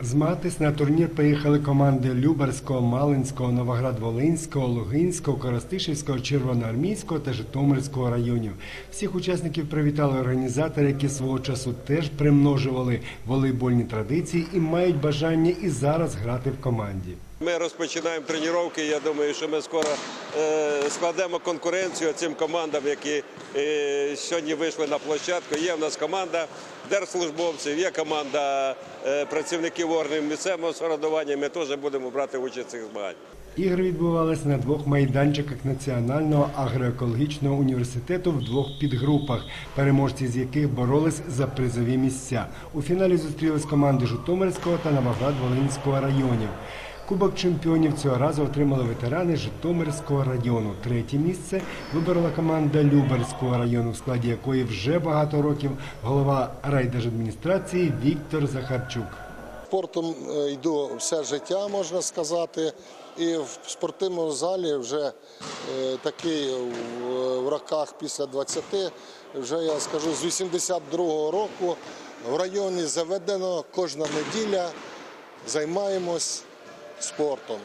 Змагатись на турнір приїхали команди Любарського, Малинського, Новоград-Волинського, Лугинського, Коростишівського, Червоноармійського та Житомирського районів. Всіх учасників привітали організатори, які свого часу теж примножували волейбольні традиції і мають бажання і зараз грати в команді. Ми розпочинаємо тренування. Я думаю, що ми скоро е, складемо конкуренцію цим командам, які е, сьогодні вийшли на площадку. Є в нас команда держслужбовців, є команда е, працівників органів місцевого самоврядування. Ми теж будемо брати участь в цих змаганнях. Ігри відбувалися на двох майданчиках Національного агроекологічного університету в двох підгрупах, переможці з яких боролись за призові місця. У фіналі зустрілись команди Житомирського та Новоград-Волинського районів. Кубок чемпіонів цього разу отримали ветерани Житомирського району. Третє місце виборола команда Люберського району, в складі якої вже багато років голова райдержадміністрації Віктор Захарчук. Спортом е, йду все життя, можна сказати. І в спортивному залі вже е, такий в- в роках після 20, вже я скажу, з 82-го року в районі заведено кожна неділя займаємось спортом.